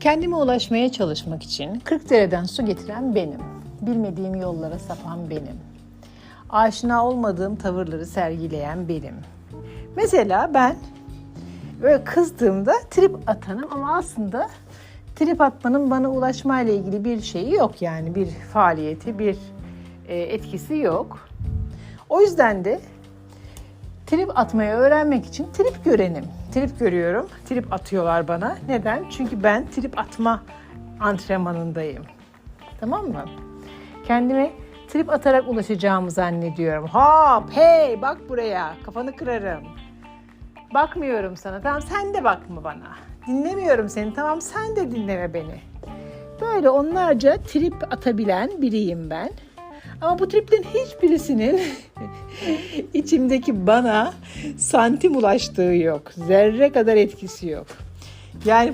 Kendime ulaşmaya çalışmak için 40 dereden su getiren benim. Bilmediğim yollara sapan benim. Aşina olmadığım tavırları sergileyen benim. Mesela ben böyle kızdığımda trip atanım ama aslında trip atmanın bana ulaşmayla ilgili bir şeyi yok yani bir faaliyeti, bir e, etkisi yok. O yüzden de trip atmayı öğrenmek için trip görenim. Trip görüyorum. Trip atıyorlar bana. Neden? Çünkü ben trip atma antrenmanındayım. Tamam mı? Kendime trip atarak ulaşacağımı zannediyorum. Hop, hey bak buraya. Kafanı kırarım. Bakmıyorum sana. Tamam sen de bakma bana. Dinlemiyorum seni. Tamam sen de dinleme beni. Böyle onlarca trip atabilen biriyim ben. Ama bu triplerin hiçbirisinin içimdeki bana santim ulaştığı yok. Zerre kadar etkisi yok. Yani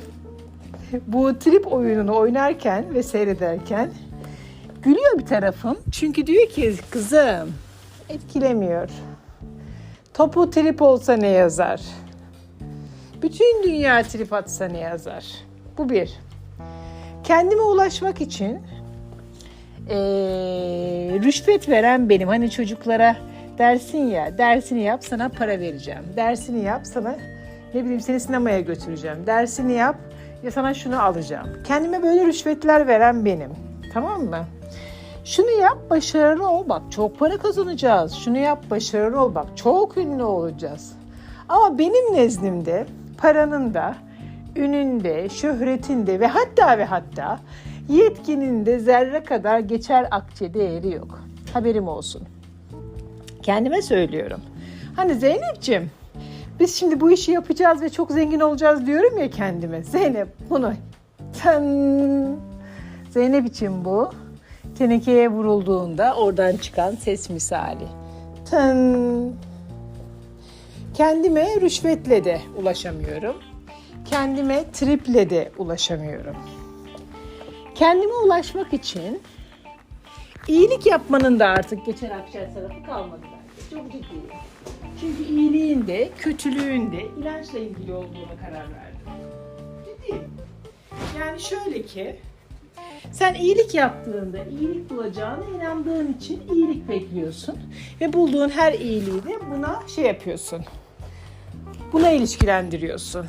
bu trip oyununu oynarken ve seyrederken gülüyor bir tarafım. Çünkü diyor ki kızım etkilemiyor. Topu trip olsa ne yazar? Bütün dünya trip atsa ne yazar? Bu bir. Kendime ulaşmak için eee, rüşvet veren benim. Hani çocuklara dersin ya, dersini yap sana para vereceğim. Dersini yap sana ne bileyim seni sinemaya götüreceğim. Dersini yap ya sana şunu alacağım. Kendime böyle rüşvetler veren benim. Tamam mı? Şunu yap başarılı ol bak çok para kazanacağız. Şunu yap başarılı ol bak çok ünlü olacağız. Ama benim nezdimde paranın da, ünün de, şöhretin ve hatta ve hatta yetkinin de zerre kadar geçer akçe değeri yok. Haberim olsun. Kendime söylüyorum. Hani Zeynep'ciğim biz şimdi bu işi yapacağız ve çok zengin olacağız diyorum ya kendime. Zeynep bunu tın Zeynep için bu tenekeye vurulduğunda oradan çıkan ses misali. Tın Kendime rüşvetle de ulaşamıyorum. Kendime triple de ulaşamıyorum. Kendime ulaşmak için iyilik yapmanın da artık geçer akçe tarafı kalmadı bence. Çok ciddiyim. Çünkü iyiliğin de kötülüğün de ilaçla ilgili olduğuna karar verdim. Ciddiyim. Yani şöyle ki sen iyilik yaptığında iyilik bulacağına inandığın için iyilik bekliyorsun. Ve bulduğun her iyiliği de buna şey yapıyorsun. Buna ilişkilendiriyorsun.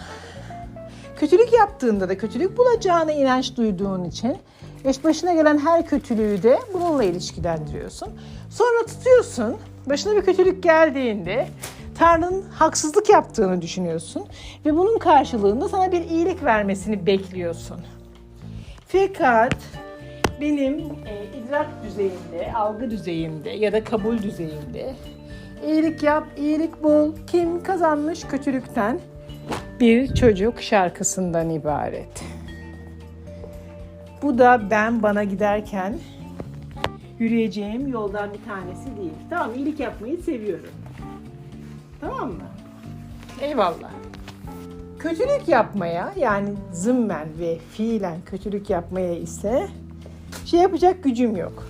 Kötülük yaptığında da kötülük bulacağına inanç duyduğun için eş başına gelen her kötülüğü de bununla ilişkilendiriyorsun. Sonra tutuyorsun. Başına bir kötülük geldiğinde Tanrı'nın haksızlık yaptığını düşünüyorsun ve bunun karşılığında sana bir iyilik vermesini bekliyorsun. Fakat benim e, idrak düzeyinde, algı düzeyinde ya da kabul düzeyinde iyilik yap, iyilik bul, kim kazanmış kötülükten bir çocuk şarkısından ibaret. Bu da ben bana giderken yürüyeceğim yoldan bir tanesi değil. Tamam iyilik yapmayı seviyorum. Tamam mı? Eyvallah. Kötülük yapmaya yani zımmen ve fiilen kötülük yapmaya ise şey yapacak gücüm yok.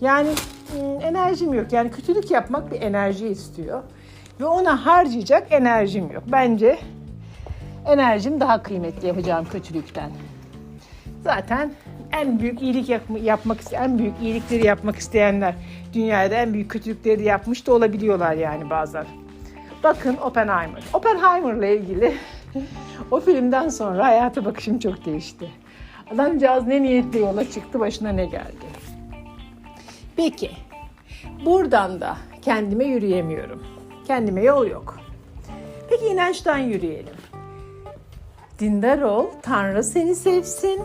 Yani ım, enerjim yok. Yani kötülük yapmak bir enerji istiyor. Ve ona harcayacak enerjim yok. Bence enerjim daha kıymetli yapacağım kötülükten. Zaten en büyük iyilik yapma- yapmak en büyük iyilikleri yapmak isteyenler dünyada en büyük kötülükleri de yapmış da olabiliyorlar yani bazen. Bakın Oppenheimer. Oppenheimer'la ilgili o filmden sonra hayata bakışım çok değişti. Adamcağız ne niyetle yola çıktı, başına ne geldi. Peki, buradan da kendime yürüyemiyorum. Kendime yol yok. Peki inançtan yürüyelim. Dindar ol, Tanrı seni sevsin.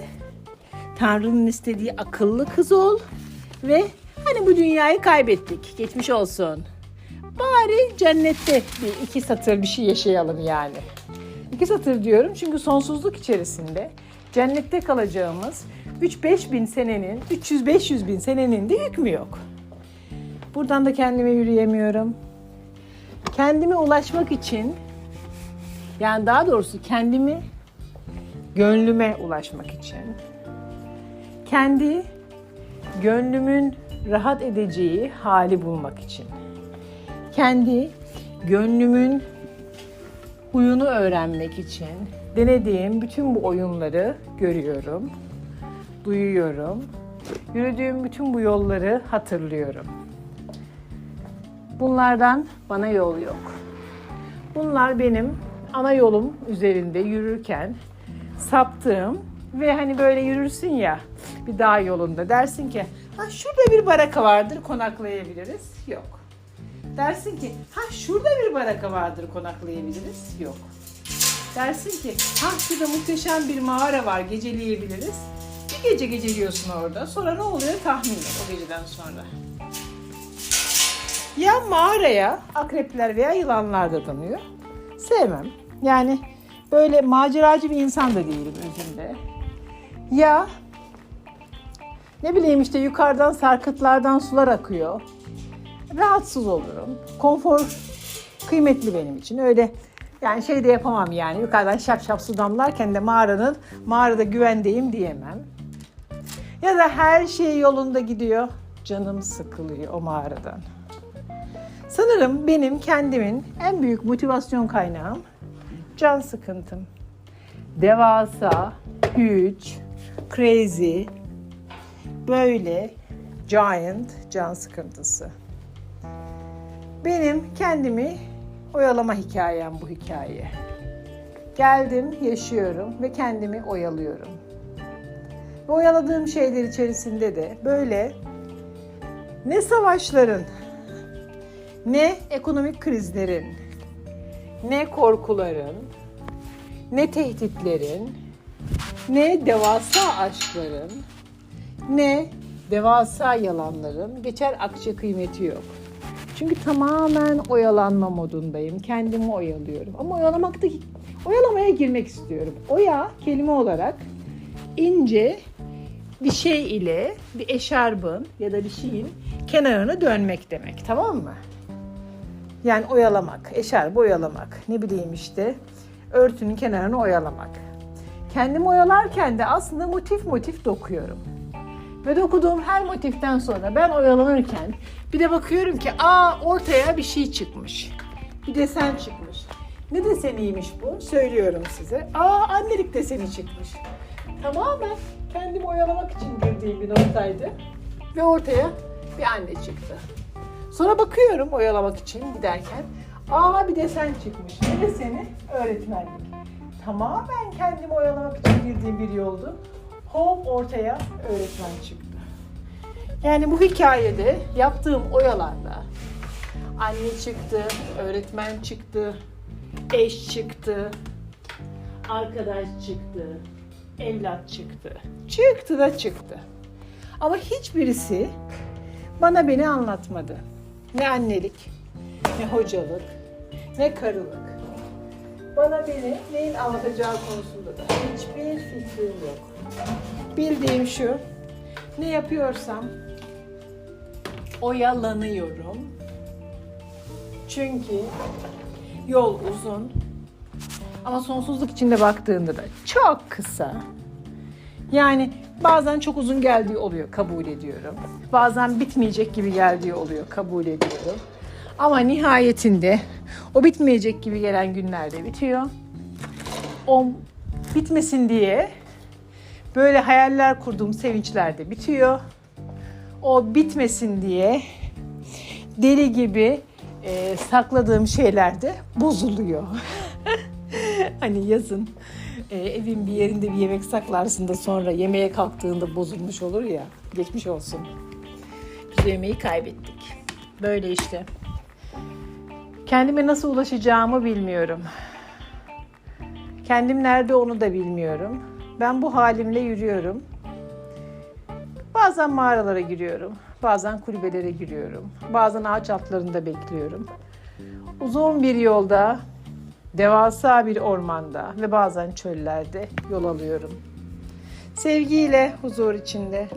Tanrı'nın istediği akıllı kız ol ve hani bu dünyayı kaybettik, geçmiş olsun. Bari cennette bir iki satır bir şey yaşayalım yani. İki satır diyorum çünkü sonsuzluk içerisinde cennette kalacağımız 3-5 bin senenin, 300-500 bin senenin de hükmü yok. Buradan da kendime yürüyemiyorum. Kendime ulaşmak için yani daha doğrusu kendimi gönlüme ulaşmak için kendi gönlümün rahat edeceği hali bulmak için kendi gönlümün huyunu öğrenmek için denediğim bütün bu oyunları görüyorum, duyuyorum. Yürüdüğüm bütün bu yolları hatırlıyorum. Bunlardan bana yol yok. Bunlar benim ana yolum üzerinde yürürken saptığım ve hani böyle yürürsün ya bir dağ yolunda dersin ki ha şurada bir baraka vardır konaklayabiliriz. Yok. Dersin ki ha şurada bir baraka vardır konaklayabiliriz. Yok. Dersin ki ha şurada muhteşem bir mağara var geceleyebiliriz. Bir gece geceliyorsun orada. Sonra ne oluyor tahmin et o geceden sonra. Ya mağaraya akrepler veya yılanlar da danıyor. Sevmem. Yani böyle maceracı bir insan da değilim özünde. Ya ne bileyim işte yukarıdan sarkıtlardan sular akıyor. Rahatsız olurum. Konfor kıymetli benim için. Öyle yani şey de yapamam yani yukarıdan şap şap su damlarken de mağaranın mağarada güvendeyim diyemem. Ya da her şey yolunda gidiyor. Canım sıkılıyor o mağaradan. Sanırım benim kendimin en büyük motivasyon kaynağım can sıkıntım. Devasa, huge, crazy, böyle giant can sıkıntısı. Benim kendimi oyalama hikayem bu hikaye. Geldim, yaşıyorum ve kendimi oyalıyorum. Ve oyaladığım şeyler içerisinde de böyle ne savaşların, ne ekonomik krizlerin, ne korkuların, ne tehditlerin, ne devasa aşkların, ne devasa yalanların geçer akçe kıymeti yok. Çünkü tamamen oyalanma modundayım. Kendimi oyalıyorum. Ama oyalamakta oyalamaya girmek istiyorum. Oya kelime olarak ince bir şey ile bir eşarbın ya da bir şeyin kenarını dönmek demek. Tamam mı? Yani oyalamak, eşarbı oyalamak. Ne bileyim işte örtünün kenarını oyalamak. Kendimi oyalarken de aslında motif motif dokuyorum. Ve dokuduğum her motiften sonra ben oyalanırken bir de bakıyorum ki aa ortaya bir şey çıkmış. Bir desen çıkmış. Ne deseniymiş bu? Söylüyorum size. Aa annelik deseni çıkmış. Tamamen kendimi oyalamak için girdiğim bir noktaydı. Ve ortaya bir anne çıktı. Sonra bakıyorum oyalamak için giderken. Aa bir desen çıkmış. Ne deseni? Öğretmenlik. Tamamen kendimi oyalamak için girdiğim bir yoldu. Hop ortaya öğretmen çıktı. Yani bu hikayede yaptığım oyalarla anne çıktı, öğretmen çıktı, eş çıktı, arkadaş çıktı, evlat çıktı. Çıktı da çıktı. Ama hiçbirisi bana beni anlatmadı. Ne annelik, ne hocalık, ne karılık. Bana beni neyin anlatacağı konusunda da hiçbir fikrim yok. Bildiğim şu, ne yapıyorsam oyalanıyorum. Çünkü yol uzun ama sonsuzluk içinde baktığında da çok kısa. Yani bazen çok uzun geldiği oluyor, kabul ediyorum. Bazen bitmeyecek gibi geldiği oluyor, kabul ediyorum. Ama nihayetinde o bitmeyecek gibi gelen günlerde bitiyor. O bitmesin diye böyle hayaller kurduğum sevinçler de bitiyor. O bitmesin diye deli gibi e, sakladığım şeyler de bozuluyor. hani yazın e, evin bir yerinde bir yemek saklarsın da sonra yemeğe kalktığında bozulmuş olur ya. Geçmiş olsun. Biz yemeği kaybettik. Böyle işte. Kendime nasıl ulaşacağımı bilmiyorum. Kendim nerede onu da bilmiyorum. Ben bu halimle yürüyorum. Bazen mağaralara giriyorum. Bazen kulübelere giriyorum. Bazen ağaç altlarında bekliyorum. Uzun bir yolda, devasa bir ormanda ve bazen çöllerde yol alıyorum. Sevgiyle, huzur içinde.